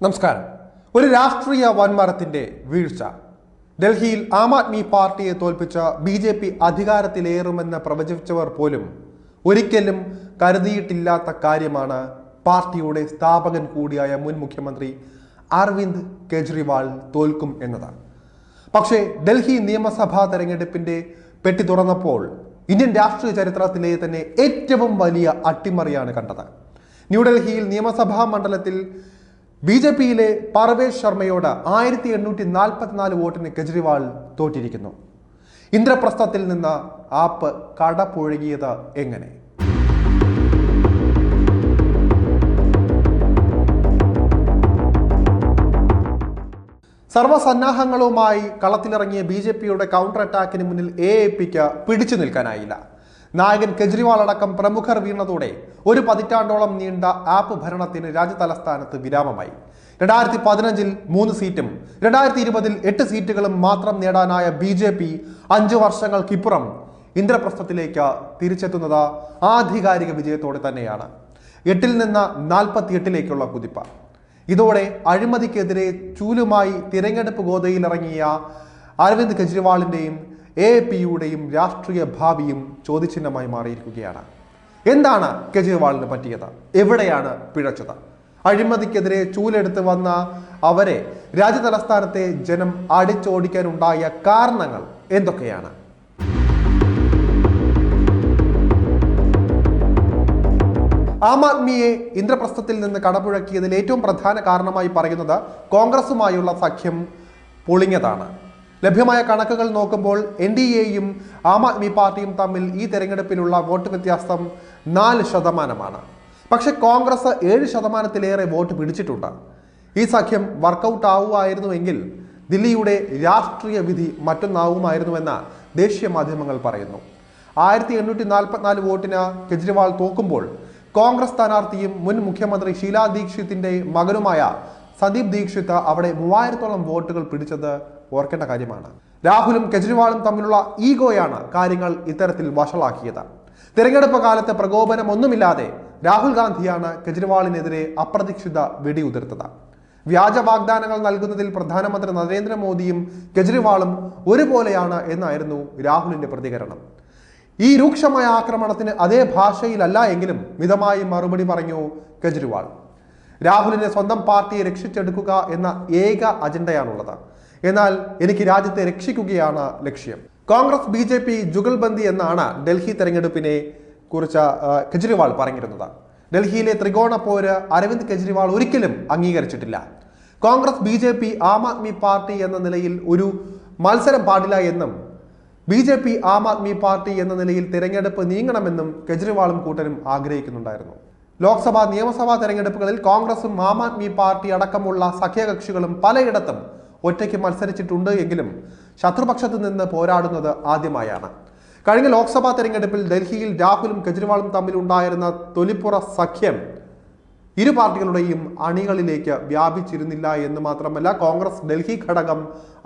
നമസ്കാരം. ഒരു രാഷ്ട്രീയ വൻമരത്തിന്റെ വീഴ്ച. ഡൽഹിയിൽ ആം ആദ്മി പാർട്ടിയെ തോൽപ്പിച്ച ബി ജെ പി അധികാരത്തിലേറുമെന്ന് പ്രവചിച്ചവർ പോലും ഒരിക്കലും കരുതിയിട്ടില്ലാത്ത കാര്യമാണ് പാർട്ടിയുടെ സ്ഥാപകൻ കൂടിയായ മുൻ മുഖ്യമന്ത്രി അരവിന്ദ് കെജ്രിവാൾ തോൽക്കും എന്നത്. പക്ഷേ ഡൽഹി നിയമസഭാ തെരഞ്ഞെടുപ്പിന്റെ പെട്ടി തുറന്നപ്പോൾ ഇന്ത്യൻ രാഷ്ട്രീയ ചരിത്രത്തിലെ തന്നെ ഏറ്റവും വലിയ അട്ടിമറിയാണ് കണ്ടത്. ന്യൂഡൽഹിയിൽ നിയമസഭാ മണ്ഡലത്തിൽ ബി ജെ പിയിലെ പർവേഷ് ശർമ്മയോട് ആയിരത്തി എണ്ണൂറ്റി നാൽപ്പത്തിനാല് വോട്ടിന് കെജ്രിവാൾ തോറ്റിരിക്കുന്നു. ഇന്ദ്രപ്രസ്ഥത്തിൽ നിന്ന് ആപ്പ് കടപുഴകിയത് എങ്ങനെ? സർവസന്നാഹങ്ങളുമായി കളത്തിലിറങ്ങിയ ബി ജെ പിയുടെ കൗണ്ടർ അറ്റാക്കിന് മുന്നിൽ എ എ പിക്ക് പിടിച്ചു നിൽക്കാനായില്ല. നായകൻ കെജ്രിവാൾ അടക്കം പ്രമുഖർ വീണതോടെ ഒരു പതിറ്റാണ്ടോളം നീണ്ട ആപ്പ് ഭരണത്തിന് രാജ്യതലസ്ഥാനത്ത് വിരാമമായി. രണ്ടായിരത്തി പതിനഞ്ചിൽ മൂന്ന് സീറ്റും രണ്ടായിരത്തി ഇരുപതിൽ എട്ട് സീറ്റുകളും മാത്രം നേടാനായ ബി ജെ പി അഞ്ചു വർഷങ്ങൾക്കിപ്പുറം ഇന്ദ്രപ്രസ്ഥത്തിലേക്ക് തിരിച്ചെത്തുന്നത് ആധികാരിക വിജയത്തോടെ തന്നെയാണ്. എട്ടിൽ നിന്ന് നാൽപ്പത്തി എട്ടിലേക്കുള്ള കുതിപ്പ്. ഇതോടെ അഴിമതിക്കെതിരെ ചൂലുമായി തിരഞ്ഞെടുപ്പ് ഗോതയിലിറങ്ങിയ അരവിന്ദ് കെജ്രിവാളിന്റെയും എ പിയുടെയും രാഷ്ട്രീയ ഭാവിയും ചോദ്യചിഹ്നമായി മാറിയിരിക്കുകയാണ്. എന്താണ് കെജ്രിവാളിന് പറ്റിയത്? എവിടെയാണ് പിഴച്ചത്? അഴിമതിക്കെതിരെ ചൂലെടുത്ത് വന്ന അവരെ രാജ്യതലസ്ഥാനത്തെ ജനം അടിച്ചോടിക്കാനുണ്ടായ കാരണങ്ങൾ എന്തൊക്കെയാണ്? ആം ആദ്മിയെ ഇന്ദ്രപ്രസ്ഥത്തിൽ നിന്ന് കടപുഴക്കിയതിൽ ഏറ്റവും പ്രധാന കാരണമായി പറയുന്നത് കോൺഗ്രസുമായുള്ള സഖ്യം പൊളിഞ്ഞതാണ്. ലഭ്യമായ കണക്കുകൾ നോക്കുമ്പോൾ എൻ ഡി എയും ആം ആദ്മി പാർട്ടിയും തമ്മിൽ ഈ തെരഞ്ഞെടുപ്പിലുള്ള വോട്ട് വ്യത്യാസം നാല് ശതമാനമാണ്. പക്ഷെ കോൺഗ്രസ് ഏഴ് ശതമാനത്തിലേറെ വോട്ട് പിടിച്ചിട്ടുണ്ട്. ഈ സഖ്യം വർക്കൗട്ട് ആവുമായിരുന്നുവെങ്കിൽ ദില്ലിയുടെ രാഷ്ട്രീയ വിധി മറ്റൊന്നാവുമായിരുന്നുവെന്ന് ദേശീയ മാധ്യമങ്ങൾ പറയുന്നു. ആയിരത്തി എണ്ണൂറ്റി നാൽപ്പത്തിനാല് വോട്ടിന് കെജ്രിവാൾ തോക്കുമ്പോൾ കോൺഗ്രസ് സ്ഥാനാർത്ഥിയും മുൻ മുഖ്യമന്ത്രി ഷീലാ ദീക്ഷിത്തിന്റെ മകനുമായ സന്ദീപ് ദീക്ഷിത് അവിടെ മൂവായിരത്തോളം വോട്ടുകൾ പിടിച്ചത് ഓർക്കേണ്ട കാര്യമാണ്. രാഹുലും കെജ്രിവാളും തമ്മിലുള്ള ഈഗോയാണ് കാര്യങ്ങൾ ഇത്തരത്തിൽ വഷളാക്കിയത്. തിരഞ്ഞെടുപ്പ് കാലത്ത് പ്രകോപനമൊന്നുമില്ലാതെ രാഹുൽ ഗാന്ധിയാണ് കെജ്രിവാളിനെതിരെ അപ്രതീക്ഷിത വെടിയുതിർത്തത്. വ്യാജ വാഗ്ദാനങ്ങൾ നൽകുന്നതിൽ പ്രധാനമന്ത്രി നരേന്ദ്രമോദിയും കെജ്രിവാളും ഒരുപോലെയാണ് എന്നായിരുന്നു രാഹുലിന്റെ പ്രതികരണം. ഈ രൂക്ഷമായ ആക്രമണത്തിന് അതേ ഭാഷയിലല്ല എങ്കിലും മിതമായി മറുപടി പറഞ്ഞു കെജ്രിവാൾ. രാഹുലിനെ സ്വന്തം പാർട്ടിയെ രക്ഷിച്ചെടുക്കുക എന്ന ഏക അജണ്ടയാണുള്ളത്. എന്നാൽ എനിക്ക് രാജ്യത്തെ രക്ഷിക്കുകയാണ് ലക്ഷ്യം. Congress B J P jugalbandi എന്നാണ് ഡൽഹി തെരഞ്ഞെടുപ്പിനെ കുറിച്ച് കെജ്രിവാൾ പറഞ്ഞിരുന്നത്. ഡൽഹിയിലെ ത്രികോണ പോര് അരവിന്ദ് കെജ്രിവാൾ ഒരിക്കലും അംഗീകരിച്ചിട്ടില്ല. Congress B J P Aam Aadmi party എന്ന നിലയിൽ ഒരു മത്സരം പാടില്ല എന്നും B J P Aam Aadmi party എന്ന നിലയിൽ തിരഞ്ഞെടുപ്പ് നീങ്ങണമെന്നും കെജ്രിവാളും കൂട്ടരും ആഗ്രഹിക്കുന്നുണ്ടായിരുന്നു. ലോക്സഭാ നിയമസഭാ തെരഞ്ഞെടുപ്പുകളിൽ കോൺഗ്രസും ആം ആദ്മി പാർട്ടി അടക്കമുള്ള സഖ്യകക്ഷികളും പലയിടത്തും ഒറ്റയ്ക്ക് മത്സരിച്ചിട്ടുണ്ട് എങ്കിലും ശത്രുപക്ഷത്ത് നിന്ന് പോരാടുന്നത് ആദ്യമായാണ്. കഴിഞ്ഞ ലോക്സഭാ തെരഞ്ഞെടുപ്പിൽ ഡൽഹിയിൽ രാഹുലും കെജ്രിവാളും തമ്മിലുണ്ടായിരുന്ന തൊലിപ്പുറ സഖ്യം ഇരു പാർട്ടികളുടെയും അണികളിലേക്ക് വ്യാപിച്ചിരുന്നില്ല എന്ന് മാത്രമല്ല കോൺഗ്രസ് ഡൽഹി ഘടകം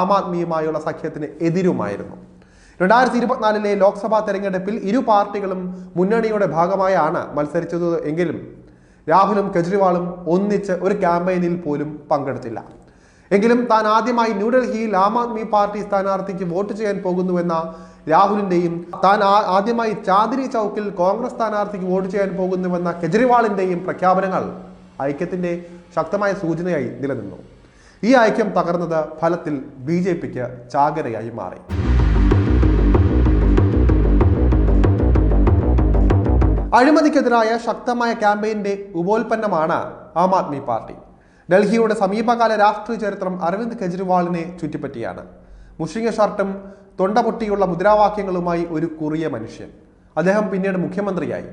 ആം ആദ്മിയുമായുള്ള സഖ്യത്തിന് എതിരുമായിരുന്നു. രണ്ടായിരത്തി ഇരുപത്തിനാലിലെ ലോക്സഭാ തെരഞ്ഞെടുപ്പിൽ ഇരു പാർട്ടികളും മുന്നണിയുടെ ഭാഗമായാണ് മത്സരിച്ചത് എങ്കിലും രാഹുലും കെജ്രിവാളും ഒന്നിച്ച് ഒരു ക്യാമ്പയിനിൽ പോലും പങ്കെടുത്തില്ല. എങ്കിലും താൻ ആദ്യമായി ന്യൂഡൽഹിയിൽ ആം ആദ്മി പാർട്ടി സ്ഥാനാർത്ഥിക്ക് വോട്ട് ചെയ്യാൻ പോകുന്നുവെന്ന രാഹുലിന്റെയും താൻ ആദ്യമായി ചാന്ദിനി ചൗക്കിൽ കോൺഗ്രസ് സ്ഥാനാർത്ഥിക്ക് വോട്ട് ചെയ്യാൻ പോകുന്നുവെന്ന കെജ്രിവാളിന്റെയും പ്രഖ്യാപനങ്ങൾ ഐക്യത്തിന്റെ ശക്തമായ സൂചനയായി നിലനിന്നു. ഈ ഐക്യം തകർന്നത് ഫലത്തിൽ ബി ജെ പിക്ക് ചാകരയായി മാറി. അഴിമതിക്കെതിരായ ശക്തമായ ക്യാമ്പയിന്റെ ഉപോൽപ്പന്നമാണ് ആം ആദ്മി പാർട്ടി. ഡൽഹിയുടെ സമീപകാല രാഷ്ട്രീയ ചരിത്രം അരവിന്ദ് കെജ്രിവാളിനെ ചുറ്റിപ്പറ്റിയാണ്. മുഷിങ്ങ ഷർട്ടും തൊണ്ടപൊട്ടിയുള്ള മുദ്രാവാക്യങ്ങളുമായി ഒരു കുറിയ മനുഷ്യൻ. അദ്ദേഹം പിന്നീട് മുഖ്യമന്ത്രിയായി.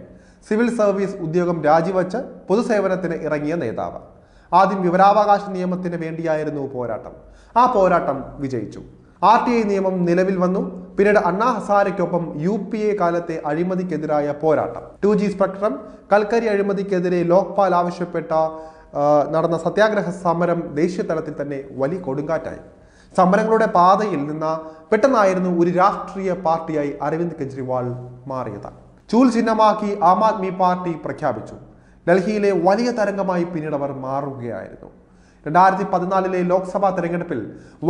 സിവിൽ സർവീസ് ഉദ്യോഗം രാജിവെച്ച് പൊതുസേവനത്തിന് ഇറങ്ങിയ നേതാവ്. ആദ്യം വിവരാവകാശ നിയമത്തിന് വേണ്ടിയായിരുന്നു പോരാട്ടം. ആ പോരാട്ടം വിജയിച്ചു. ആർ ടി ഐ നിയമം നിലവിൽ വന്നു. പിന്നീട് അണ്ണാ ഹസാരയ്ക്കൊപ്പം യു പി എ കാലത്തെ അഴിമതിക്കെതിരായ പോരാട്ടം. ടു ജി സ്പെക്ട്രം കൽക്കരി അഴിമതിക്കെതിരെ ലോക്പാൽ ആവശ്യപ്പെട്ട നടന്ന സത്യാഗ്രഹ സമരം ദേശീയ തലത്തിൽ തന്നെ വലിയ കൊടുങ്കാറ്റായി. സമരങ്ങളുടെ പാതയിൽ നിന്ന് പെട്ടെന്നായിരുന്നു ഒരു രാഷ്ട്രീയ പാർട്ടിയായി അരവിന്ദ് കെജ്രിവാൾ മാറിയത്. ചൂൽ ചിഹ്നമാക്കി ആം ആദ്മി പാർട്ടി പ്രഖ്യാപിച്ചു. ഡൽഹിയിലെ വലിയ തരംഗമായി പിന്നീട് അവർ മാറുകയായിരുന്നു. രണ്ടായിരത്തി പതിനാലിലെ ലോക്സഭാ തെരഞ്ഞെടുപ്പിൽ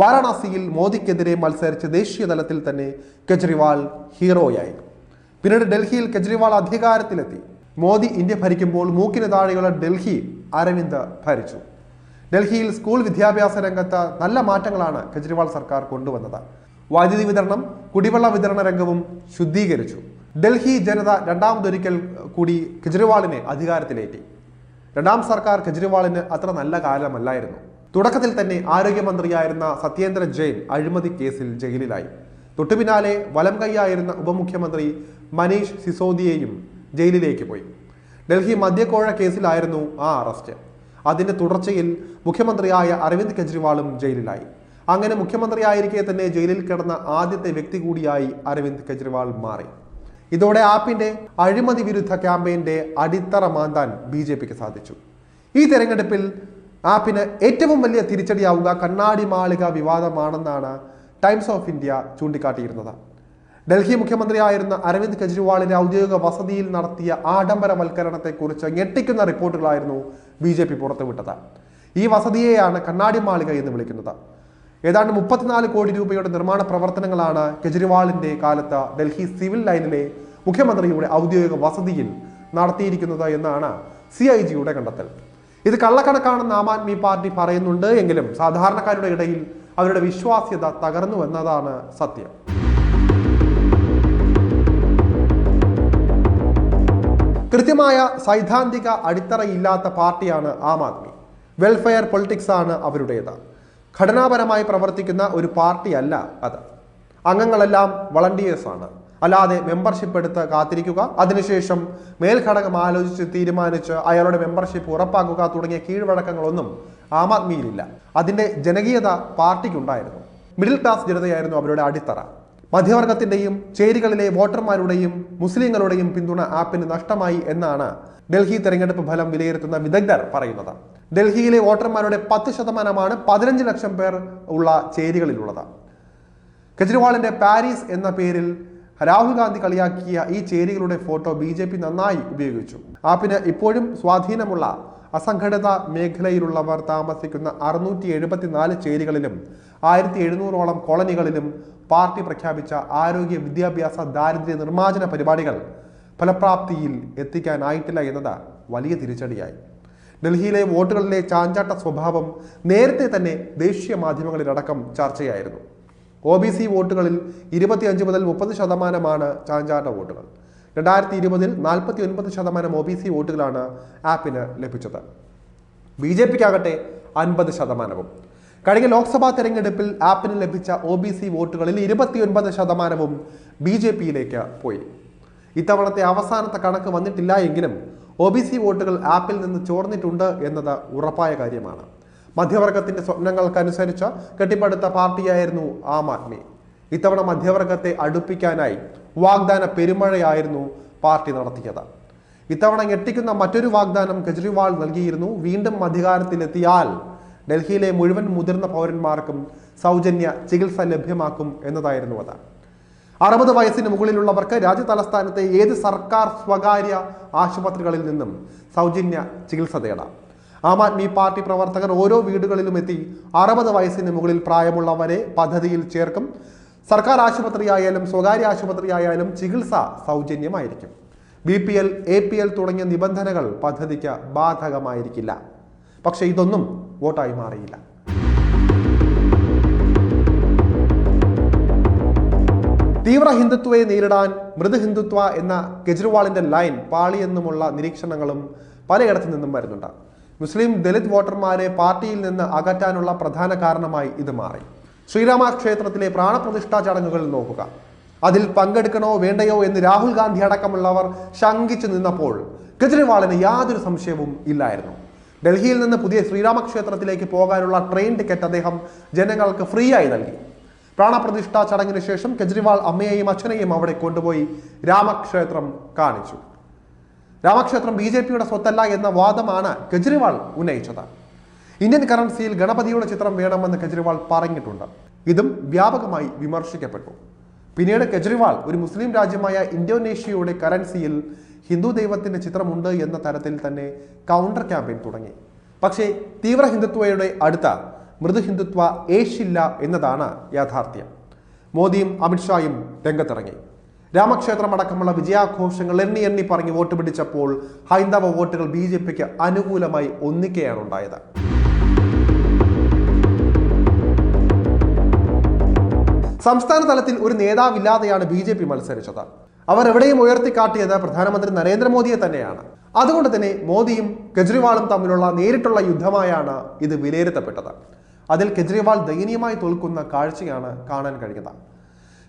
വാരാണസിയിൽ മോദിക്കെതിരെ മത്സരിച്ച് ദേശീയ തലത്തിൽ തന്നെ കെജ്രിവാൾ ഹീറോയായി. പിന്നീട് ഡൽഹിയിൽ കെജ്രിവാൾ അധികാരത്തിലെത്തി. മോദി ഇന്ത്യ ഭരിക്കുമ്പോൾ മൂക്കിന് താഴെയുള്ള ഡൽഹി അരവിന്ദ് ഭരിച്ചു. ഡൽഹിയിൽ സ്കൂൾ വിദ്യാഭ്യാസ രംഗത്ത് നല്ല മാറ്റങ്ങളാണ് കെജ്രിവാൾ സർക്കാർ കൊണ്ടുവന്നത്. വൈദ്യുതി വിതരണം കുടിവെള്ള വിതരണ രംഗവും ശുദ്ധീകരിച്ചു. ഡൽഹി ജനത രണ്ടാമതൊരിക്കൽ കൂടി കെജ്രിവാളിനെ അധികാരത്തിലേറ്റി. രണ്ടാം സർക്കാർ കെജ്രിവാളിന് അത്ര നല്ല കാലമല്ലായിരുന്നു. തുടക്കത്തിൽ തന്നെ ആരോഗ്യമന്ത്രിയായിരുന്ന സത്യേന്ദ്ര ജെയിൻ അഴിമതി കേസിൽ ജയിലിലായി. തൊട്ടുപിന്നാലെ വലം കൈയായിരുന്ന ഉപമുഖ്യമന്ത്രി മനീഷ് സിസോദിയയും ജയിലിലേക്ക് പോയി. ഡൽഹി മദ്യക്കോഴ കേസിലായിരുന്നു ആ അറസ്റ്റ്. അതിന്റെ തുടർച്ചയിൽ മുഖ്യമന്ത്രിയായ അരവിന്ദ് കെജ്രിവാളും ജയിലിലായി. അങ്ങനെ മുഖ്യമന്ത്രിയായിരിക്കെ തന്നെ ജയിലിൽ കിടന്ന ആദ്യത്തെ വ്യക്തി കൂടിയായി അരവിന്ദ് കെജ്രിവാൾ മാറി. ഇതോടെ ആപ്പിന്റെ അഴിമതി വിരുദ്ധ ക്യാമ്പയിന്റെ അടിത്തറ മാന്താൻ ബി ജെ പിക്ക് സാധിച്ചു. ഈ തെരഞ്ഞെടുപ്പിൽ ആപ്പിന് ഏറ്റവും വലിയ തിരിച്ചടിയാവുക കണ്ണാടി മാളിക വിവാദമാണെന്നാണ് ടൈംസ് ഓഫ് ഇന്ത്യ ചൂണ്ടിക്കാട്ടിയിരുന്നത്. ഡൽഹി മുഖ്യമന്ത്രിയായിരുന്ന അരവിന്ദ് കെജ്രിവാളിന്റെ ഔദ്യോഗിക വസതിയിൽ നടത്തിയ ആഡംബരവൽക്കരണത്തെക്കുറിച്ച് ഞെട്ടിക്കുന്ന റിപ്പോർട്ടുകളായിരുന്നു ബി ജെ പി പുറത്തുവിട്ടത്. ഈ വസതിയെയാണ് കണ്ണാടി മാളിക എന്ന് വിളിക്കുന്നത്. ഏതാണ്ട് മുപ്പത്തിനാല് കോടി രൂപയുടെ നിർമ്മാണ പ്രവർത്തനങ്ങളാണ് കെജ്രിവാളിന്റെ കാലത്ത് ഡൽഹി സിവിൽ ലൈനിലെ മുഖ്യമന്ത്രിയുടെ ഔദ്യോഗിക വസതിയിൽ നടത്തിയിരിക്കുന്നത് എന്നാണ് സി ഐ ജിയുടെ കണ്ടെത്തൽ. ഇത് കള്ളക്കണക്കാണെന്ന് ആം ആദ്മി പാർട്ടി പറയുന്നുണ്ട് എങ്കിലും സാധാരണക്കാരുടെ ഇടയിൽ അവരുടെ വിശ്വാസ്യത തകർന്നു എന്നതാണ് സത്യം. കൃത്യമായ സൈദ്ധാന്തിക അടിത്തറയില്ലാത്ത പാർട്ടിയാണ് ആം ആദ്മി. വെൽഫെയർ പൊളിറ്റിക്സ് ആണ് അവരുടേത്. ഘടനാപരമായി പ്രവർത്തിക്കുന്ന ഒരു പാർട്ടിയല്ല അത്. അംഗങ്ങളെല്ലാം വളണ്ടിയേഴ്സ് ആണ് അല്ലാതെ മെമ്പർഷിപ്പ് എടുത്ത് കാത്തിരിക്കുക അതിനുശേഷം മേൽഘടകം ആലോചിച്ച് തീരുമാനിച്ച് അയാളുടെ മെമ്പർഷിപ്പ് ഉറപ്പാക്കുക തുടങ്ങിയ കീഴ്വഴക്കങ്ങളൊന്നും ആം ആദ്മിയിലില്ല. അതിന്റെ ജനകീയത പാർട്ടിക്കുണ്ടായിരുന്നു. മിഡിൽ ക്ലാസ് ജനതയായിരുന്നു അവരുടെ അടിത്തറ. മധ്യവർഗത്തിന്റെയും ചേരികളിലെ വോട്ടർമാരുടെയും മുസ്ലിങ്ങളുടെയും പിന്തുണ ആപ്പിന് നഷ്ടമായി എന്നാണ് ഡൽഹി തെരഞ്ഞെടുപ്പ് ഫലം വിലയിരുത്തുന്ന വിദഗ്ധർ പറയുന്നത്. ഡൽഹിയിലെ വോട്ടർമാരുടെ പത്ത് ശതമാനമാണ് പതിനഞ്ച് ലക്ഷം പേർ ഉള്ള ചേരികളിലുള്ളത്. കെജ്രിവാളിന്റെ പാരീസ് എന്ന പേരിൽ രാഹുൽ ഗാന്ധി കളിയാക്കിയ ഈ ചേരികളുടെ ഫോട്ടോ ബി നന്നായി ഉപയോഗിച്ചു. ആപ്പിന് ഇപ്പോഴും സ്വാധീനമുള്ള അസംഘടിത മേഖലയിലുള്ളവർ താമസിക്കുന്ന അറുന്നൂറ്റി എഴുപത്തിനാല് ചേരികളിലും ആയിരത്തി എഴുന്നൂറോളം കോളനികളിലും പാർട്ടി പ്രഖ്യാപിച്ച ആരോഗ്യ വിദ്യാഭ്യാസ ദാരിദ്ര്യ നിർമ്മാർജന പരിപാടികൾ ഫലപ്രാപ്തിയിൽ എത്തിക്കാനായിട്ടില്ല എന്നത് വലിയ തിരിച്ചടിയായി. ഡൽഹിയിലെ വോട്ടുകളിലെ ചാഞ്ചാട്ട സ്വഭാവം നേരത്തെ തന്നെ ദേശീയ മാധ്യമങ്ങളിലടക്കം ചർച്ചയായിരുന്നു. ഒ ബി സി വോട്ടുകളിൽ ഇരുപത്തിയഞ്ച് മുതൽ മുപ്പത് ശതമാനമാണ് ചാഞ്ചാട്ട വോട്ടുകൾ. രണ്ടായിരത്തി ഇരുപതിൽ നാൽപ്പത്തി ഒൻപത് ശതമാനം ഒ ബി സി വോട്ടുകളാണ് ആപ്പിന് ലഭിച്ചത്. ബി ജെ പിക്കാകട്ടെ അൻപത് ശതമാനവും. കഴിഞ്ഞ ലോക്സഭാ തെരഞ്ഞെടുപ്പിൽ ആപ്പിന് ലഭിച്ച ഒ ബി സി വോട്ടുകളിൽ ഇരുപത്തിയൊൻപത് ശതമാനവും ബി ജെ പിയിലേക്ക് പോയി. ഇത്തവണത്തെ അവസാനത്തെ കണക്ക് വന്നിട്ടില്ല എങ്കിലും ഒ ബി സി വോട്ടുകൾ ആപ്പിൽ നിന്ന് ചോർന്നിട്ടുണ്ട് എന്നത് ഉറപ്പായ കാര്യമാണ്. മധ്യവർഗത്തിന്റെ സ്വപ്നങ്ങൾക്കനുസരിച്ച് കെട്ടിപ്പടുത്ത പാർട്ടിയായിരുന്നു ആം ആദ്മി. ഇത്തവണ മധ്യവർഗത്തെ അടുപ്പിക്കാനായി വാഗ്ദാന പെരുമഴയായിരുന്നു പാർട്ടി നടത്തിയത്. ഇത്തവണ ഞെട്ടിക്കുന്ന മറ്റൊരു വാഗ്ദാനം കെജ്രിവാൾ നൽകിയിരുന്നു. വീണ്ടും അധികാരത്തിലെത്തിയാൽ ഡൽഹിയിലെ മുഴുവൻ മുതിർന്ന പൗരന്മാർക്കും സൗജന്യ ചികിത്സ ലഭ്യമാക്കും എന്നതായിരുന്നു അത്. അറുപത് വയസ്സിന് മുകളിലുള്ളവർക്ക് രാജ്യ തലസ്ഥാനത്തെ ഏത് സർക്കാർ സ്വകാര്യ ആശുപത്രികളിൽ നിന്നും സൗജന്യ ചികിത്സ തേടാം. ആം ആദ്മി പാർട്ടി പ്രവർത്തകർ ഓരോ വീടുകളിലും എത്തി അറുപത് വയസ്സിന് മുകളിൽ പ്രായമുള്ളവരെ പദ്ധതിയിൽ ചേർക്കും. സർക്കാർ ആശുപത്രിയായാലും സ്വകാര്യ ആശുപത്രിയായാലും ചികിത്സ സൗജന്യമായിരിക്കും. B P L A P L തുടങ്ങിയ നിബന്ധനകൾ പദ്ധതിക്ക് ബാധകമായിരിക്കില്ല. പക്ഷേ ഇതൊന്നും വോട്ടായി മാറിയില്ല. തീവ്ര ഹിന്ദുത്വയെ നേരിടാൻ മൃദു ഹിന്ദുത്വ എന്ന കെജ്രിവാളിന്റെ ലൈൻ പാളിയെന്നുമുള്ള നിരീക്ഷണങ്ങളും പലയിടത്തു നിന്നും വരുന്നുണ്ട്. മുസ്ലിം ദലിത് വോട്ടർമാരെ പാർട്ടിയിൽ നിന്ന് അകറ്റാനുള്ള പ്രധാന കാരണമായി ഇത് മാറി. ശ്രീരാമ ക്ഷേത്രത്തിലെ പ്രാണപ്രതിഷ്ഠാ ചടങ്ങുകൾ നോക്കുക. അതിൽ പങ്കെടുക്കണോ വേണ്ടയോ എന്ന് രാഹുൽ ഗാന്ധി അടക്കമുള്ളവർ ശങ്കിച്ചു നിന്നപ്പോൾ കെജ്രിവാളിന് യാതൊരു സംശയവും ഇല്ലായിരുന്നു. ഡൽഹിയിൽ നിന്ന് പുതിയ ശ്രീരാമക്ഷേത്രത്തിലേക്ക് പോകാനുള്ള ട്രെയിൻ ടിക്കറ്റ് അദ്ദേഹം ജനങ്ങൾക്ക് ഫ്രീ ആയി നൽകി. പ്രാണപ്രതിഷ്ഠാ ചടങ്ങിന് ശേഷം കെജ്രിവാൾ അമ്മയെയും അച്ഛനെയും അവിടെ കൊണ്ടുപോയി രാമക്ഷേത്രം കാണിച്ചു. രാമക്ഷേത്രം ബി സ്വത്തല്ല എന്ന വാദമാണ് കെജ്രിവാൾ ഉന്നയിച്ചത്. ഇന്ത്യൻ കറൻസിയിൽ ഗണപതിയുടെ ചിത്രം വേണമെന്ന് കെജ്രിവാൾ പറഞ്ഞിട്ടുണ്ട്. ഇതും വ്യാപകമായി വിമർശിക്കപ്പെട്ടു. പിന്നീട് കെജ്രിവാൾ ഒരു മുസ്ലിം രാജ്യമായ ഇന്തോനേഷ്യയുടെ കറൻസിയിൽ ഹിന്ദു ദൈവത്തിന്റെ ചിത്രമുണ്ട് എന്ന തരത്തിൽ തന്നെ കൗണ്ടർ ക്യാമ്പയിൻ തുടങ്ങി. പക്ഷേ തീവ്ര ഹിന്ദുത്വയുടെ അടുത്ത മൃദു ഹിന്ദുത്വ ഏഷില്ല എന്നതാണ് യാഥാർത്ഥ്യം. മോദിയും അമിത്ഷായും രംഗത്തിറങ്ങി. രാമക്ഷേത്രമടക്കമുള്ള വിജയാഘോഷങ്ങൾ എണ്ണി എണ്ണി പറഞ്ഞ് വോട്ട് പിടിച്ചപ്പോൾ ഹൈന്ദവ വോട്ടുകൾ ബി ജെ പിക്ക് അനുകൂലമായി ഒന്നിക്കുകയാണ് ഉണ്ടായത്. സംസ്ഥാന തലത്തിൽ ഒരു നേതാവില്ലാതെയാണ് ബി ജെ പി മത്സരിച്ചത്. അവർ എവിടെയും ഉയർത്തിക്കാട്ടിയത് പ്രധാനമന്ത്രി നരേന്ദ്രമോദിയെ തന്നെയാണ്. അതുകൊണ്ട് തന്നെ മോദിയും കെജ്രിവാളും തമ്മിലുള്ള നേരിട്ടുള്ള യുദ്ധമായാണ് ഇത് വിലയിരുത്തപ്പെട്ടത്. അതിൽ കെജ്രിവാൾ ദയനീയമായി തോൽക്കുന്ന കാഴ്ചയാണ് കാണാൻ കഴിഞ്ഞത്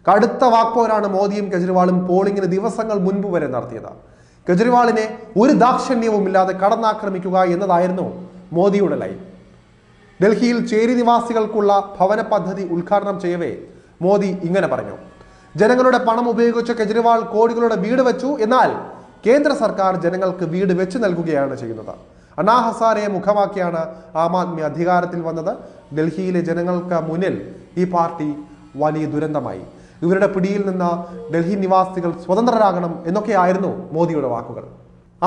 കടുത്ത വാക്പോരാണ് മോദിയും കെജ്രിവാളും പോളിംഗിന് ദിവസങ്ങൾ മുൻപ് വരെ നടത്തിയത്. കെജ്രിവാളിനെ ഒരു ദാക്ഷണ്യവും ഇല്ലാതെ കടന്നാക്രമിക്കുക എന്നതായിരുന്നു മോദിയുടെ ലൈൻ. ഡൽഹിയിൽ ചേരി നിവാസികൾക്കുള്ള ഭവന പദ്ധതി ഉദ്ഘാടനം ചെയ്യവേ മോദി ഇങ്ങനെ പറഞ്ഞു. ജനങ്ങളുടെ പണം ഉപയോഗിച്ച് കെജ്രിവാൾ കോടികളുടെ വീട് വെച്ചു. എന്നാൽ കേന്ദ്ര സർക്കാർ ജനങ്ങൾക്ക് വീട് വെച്ച് നൽകുകയാണ് ചെയ്യുന്നത്. അണ്ണാ മുഖമാക്കിയാണ് ആം ആദ്മി അധികാരത്തിൽ വന്നത്. ഡൽഹിയിലെ ജനങ്ങൾക്ക് മുന്നിൽ ഈ പാർട്ടി വലിയ ദുരന്തമായി. ഇവരുടെ പിടിയിൽ നിന്ന് ഡൽഹി നിവാസികൾ സ്വതന്ത്രരാകണം എന്നൊക്കെയായിരുന്നു മോദിയുടെ വാക്കുകൾ.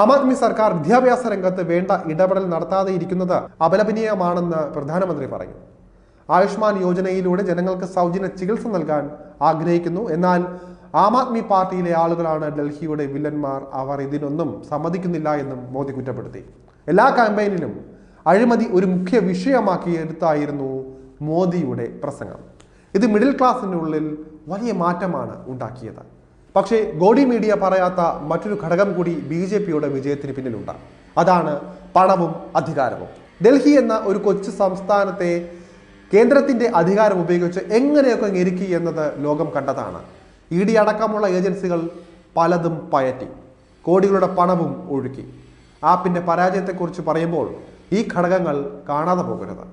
ആം ആദ്മി സർക്കാർ വിദ്യാഭ്യാസ രംഗത്ത് വേണ്ട ഇടപെടൽ നടത്താതെ ഇരിക്കുന്നത് അപലപനീയമാണെന്ന് പ്രധാനമന്ത്രി പറഞ്ഞു. ആയുഷ്മാൻ യോജനയിലൂടെ ജനങ്ങൾക്ക് സൗജന്യ ചികിത്സ നൽകാൻ ആഗ്രഹിക്കുന്നു. എന്നാൽ ആം ആദ്മി പാർട്ടിയിലെ ആളുകളാണ് ഡൽഹിയുടെ വില്ലന്മാർ. അവർ ഇതിനൊന്നും സമ്മതിക്കുന്നില്ല എന്നും മോദി കുറ്റപ്പെടുത്തി. എല്ലാ ക്യാമ്പയിനിലും അഴിമതി ഒരു മുഖ്യ വിഷയമാക്കി എടുത്തായിരുന്നു മോദിയുടെ പ്രസംഗം. ഇത് മിഡിൽ ക്ലാസ്സിനുള്ളിൽ വലിയ മാറ്റമാണ് ഉണ്ടാക്കിയത്. പക്ഷേ ഗോഡി മീഡിയ പറയാത്ത മറ്റൊരു ഘടകം കൂടി ബി ജെ പിയുടെ വിജയത്തിന് പിന്നിലുണ്ട്. അതാണ് പണവും അധികാരവും. ഡൽഹി എന്ന ഒരു കൊച്ചു സംസ്ഥാനത്തെ കേന്ദ്രത്തിന്റെ അധികാരം ഉപയോഗിച്ച് എങ്ങനെയൊക്കെ ഞെരുക്കി എന്നത് ലോകം കണ്ടതാണ്. ഇ ഡി അടക്കമുള്ള ഏജൻസികൾ പലതും പയറ്റി കോടികളുടെ പണവും ഒഴുക്കി. ആപ്പിന്റെ പരാജയത്തെക്കുറിച്ച് പറയുമ്പോൾ ഈ ഘടകങ്ങൾ കാണാതെ പോകരുത്.